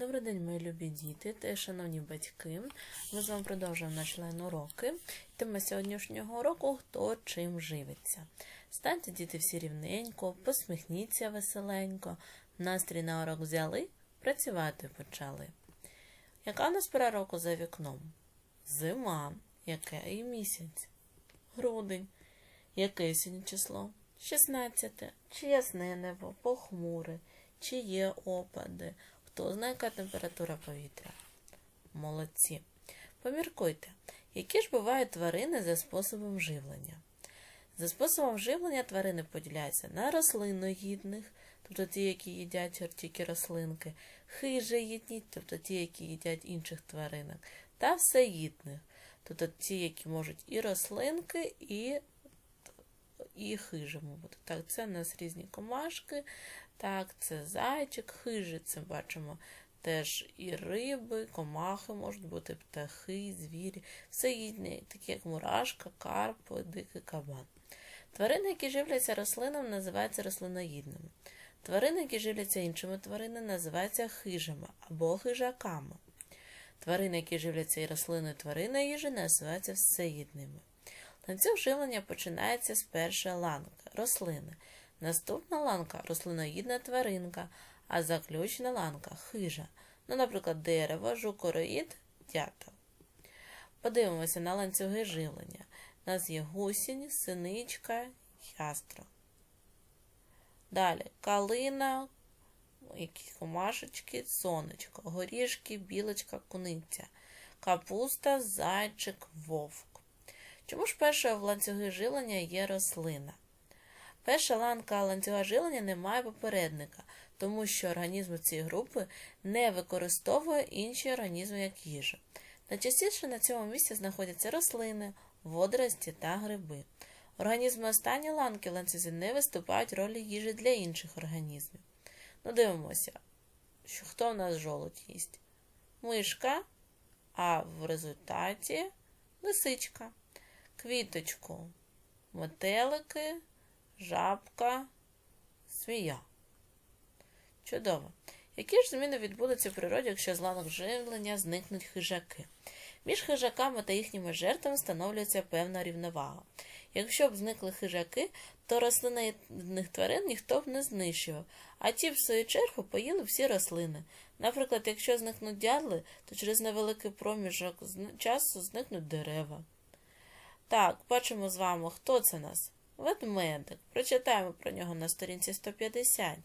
Добрий день, мої любі діти та шановні батьки. Ми з вами продовжуємо наш лайн уроки. Тема сьогоднішнього уроку хто чим живиться. Станьте діти всі рівненько, посміхніться веселенько, настрій на урок взяли, працювати почали. Яка у нас пора року за вікном? Зима. Яке і місяць? Грудень. Яке сьогодні число? 16. Чи ясне небо, похмуре, чи є опади? Хто знає, яка температура повітря? Молодці. Поміркуйте, які ж бувають тварини за способом живлення? За способом живлення тварини поділяються на рослинноїдних, тобто ті, які їдять тільки рослинки, хижоїдні, тобто ті, які їдять інших тваринок, та всеїдних, тобто ті, які можуть і рослинки, і і хижими бути. Так, це у нас різні комашки, так, це зайчик, хижі, це бачимо теж і риби, комахи можуть бути, птахи, звірі, все їдне, такі як мурашка, карп, дикий кабан. Тварини, які живляться рослинами, називаються рослиноїдними. Тварини, які живляться іншими тваринами, називаються хижими або хижаками. Тварини, які живляться і рослиною твариною їжі, називаються всеїдними. Ланцюг живлення починається з першої ланки рослини. Наступна ланка рослиноїдна тваринка, а заключна ланка хижа. Ну, наприклад, дерево, жукороїд, дятел. Подивимося на ланцюги живлення. У нас є гусінь, синичка, ястро. Далі калина, які комашечки, сонечко, горішки, білочка, куниця, капуста, зайчик, вовк. Чому ж першою в ланцюги жилення є рослина? Перша ланка ланцюга жилення не має попередника, тому що організм цієї групи не використовує інші організми як їжу. Найчастіше на цьому місці знаходяться рослини, водорості та гриби. Організми останньої ланки ланцюзі не виступають ролі їжі для інших організмів. Ну, дивимося, що хто в нас жолудь їсть? Мишка, а в результаті лисичка квіточку, метелики, жабка, свія. Чудово. Які ж зміни відбудуться в природі, якщо з ланок живлення зникнуть хижаки? Між хижаками та їхніми жертвами встановлюється певна рівновага. Якщо б зникли хижаки, то рослинних тварин ніхто б не знищував, а ті, в свою чергу, поїли всі рослини. Наприклад, якщо зникнуть дятли, то через невеликий проміжок часу зникнуть дерева. Так, бачимо з вами, хто це нас? Ведмедик. Прочитаємо про нього на сторінці 150.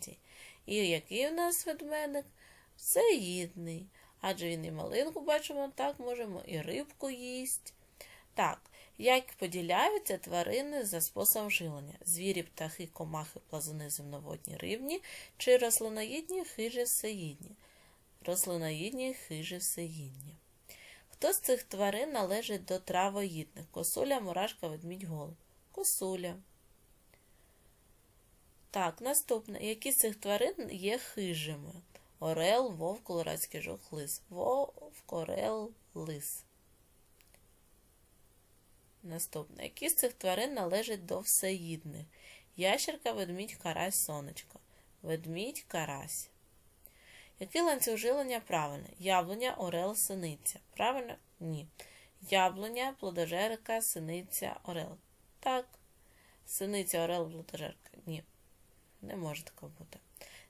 І який у нас ведмедик? Всеїдний. Адже він і малинку бачимо, так можемо, і рибку їсть. Так, як поділяються тварини за способом жилення? Звірі, птахи, комахи, плазуни, земноводні, рибні чи рослиноїдні, хижі, всеїдні? Рослиноїдні, хижі, всеїдні. Хто з цих тварин належить до травоїдних? Косуля, мурашка, ведмідь, голуб. Косуля. Так, наступне. Які з цих тварин є хижими? Орел, вовк, колорадський жук, лис. Вовк, орел, лис. Наступне. Які з цих тварин належать до всеїдних? Ящерка, ведмідь, карась, сонечко. Ведмідь, карась. Який ланцюг жилення правильний? Яблуня, орел, синиця. Правильно? Ні. Яблуня, плодожерка, синиця, орел. Так. Синиця, орел, плодожерка. Ні. Не може такого бути.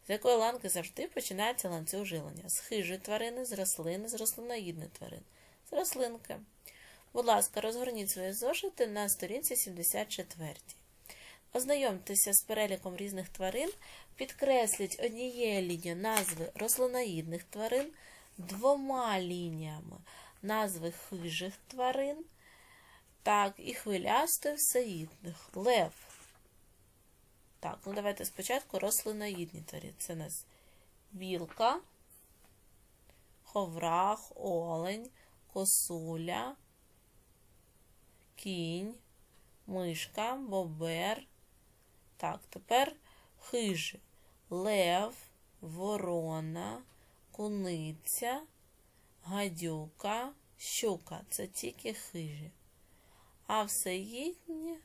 З якої ланки завжди починається ланцюг жилення? З хижої тварини, з рослини, з рослиноїдної тварини. З рослинки. Будь ласка, розгорніть свої зошити на сторінці 74. Ознайомтеся з переліком різних тварин, підкресліть однією лінією назви рослиноїдних тварин, двома лініями назви хижих тварин, так, і хвилястої всеїдних. Лев. Так, ну давайте спочатку рослиноїдні тварини. Це у нас білка, ховрах, олень, косуля, кінь, мишка, бобер. Так, тепер хижі. Лев, ворона, куниця, гадюка, щука це тільки хижі. А все їхнє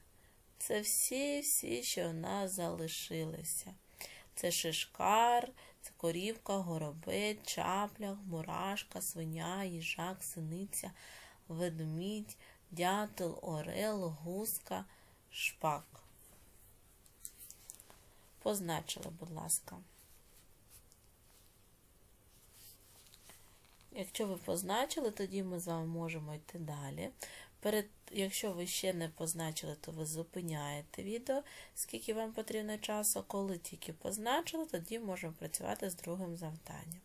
це всі-всі, що в нас залишилися. Це шишкар, Це корівка, горобець, чапля, мурашка, свиня, їжак, синиця, ведмідь, дятел, орел, гуска, шпак. Позначили, будь ласка. Якщо ви позначили, тоді ми з вами можемо йти далі. Перед, Якщо ви ще не позначили, то ви зупиняєте відео, скільки вам потрібно часу. Коли тільки позначили, тоді можемо працювати з другим завданням.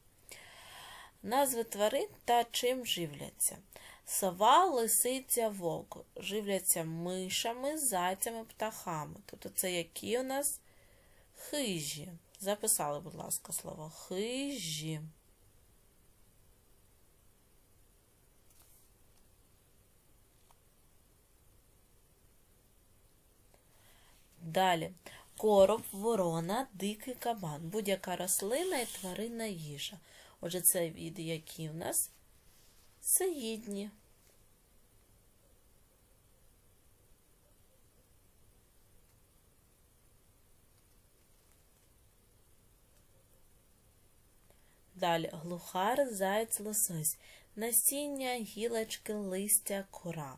Назви тварин та чим живляться. Сова, лисиця, вовк. Живляться мишами, зайцями, птахами. Тобто це які у нас хижі. Записали, будь ласка, слово хижі. Далі. Короб, ворона, дикий кабан. Будь-яка рослина і тваринна їжа. Отже, це віди, які в нас саїдні. Далі глухар, заяць, лосось, насіння, гілочки, листя, кора.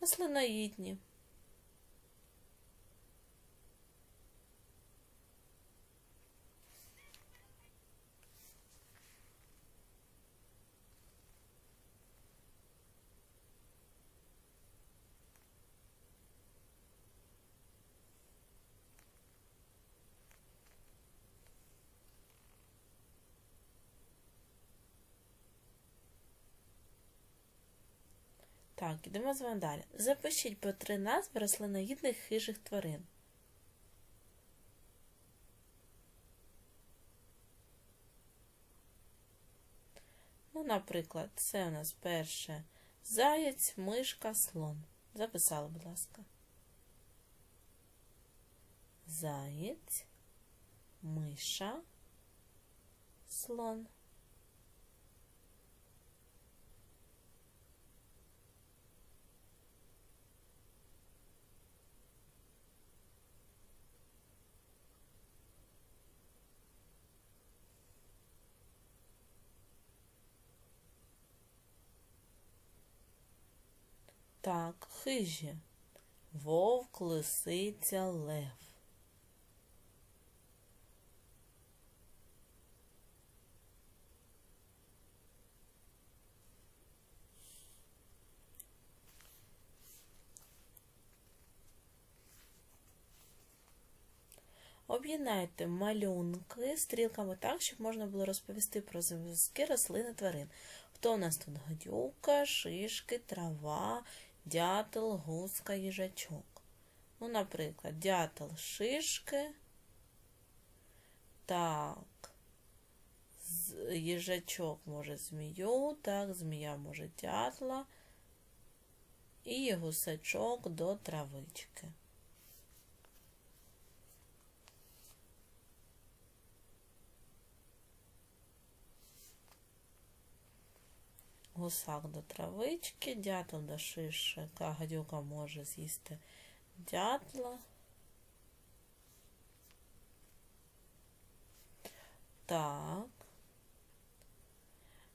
Рослиноїдні. Так, ідемо з вами далі. Запишіть по три назви рослиноїдних хижих тварин. Ну, наприклад, це у нас перше заєць, мишка, слон. Записали, будь ласка. Заєць, миша, слон. Так, хижі. Вовк, лисиця, лев. Об'єднайте малюнки стрілками так, щоб можна було розповісти про зв'язки рослин і тварин. Хто у нас тут гадюка, шишки, трава, дятел, гуска, їжачок. Ну, наприклад, дятел шишки. Так. Їжачок може змію, так, змія може дятла. І гусачок до травички. Гусак до травички, дятел до шишика, гадюка може з'їсти дятла. Так.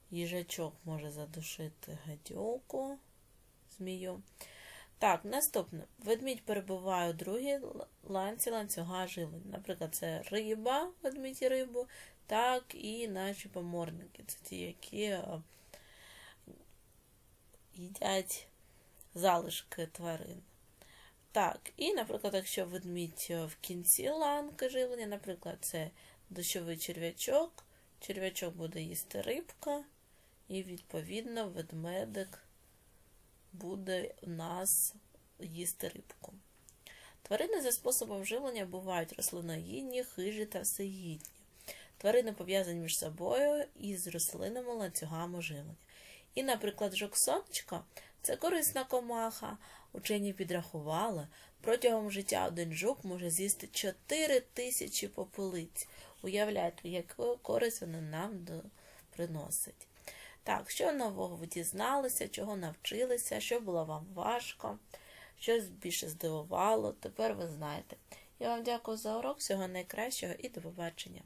Їжачок може задушити гадюку, змію. Так, наступне. Ведмідь перебуває у другій ланці ланцюга живлення. Наприклад, це риба, ведмідь і рибу, так і наші поморники. Це ті, які їдять залишки тварин. Так, і, наприклад, якщо ведмідь в кінці ланки живлення, наприклад, це дощовий черв'ячок, черв'ячок буде їсти рибка, і, відповідно, ведмедик буде у нас їсти рибку. Тварини за способом живлення бувають рослиноїдні, хижі та всеїдні. Тварини пов'язані між собою із рослинними ланцюгами живлення. І, наприклад, жук сонечко це корисна комаха. Учені підрахували, протягом життя один жук може з'їсти 4 тисячі попелиць. Уявляєте, яку користь вона нам приносить. Так, що нового ви дізналися, чого навчилися, що було вам важко, щось більше здивувало, тепер ви знаєте. Я вам дякую за урок, всього найкращого і до побачення.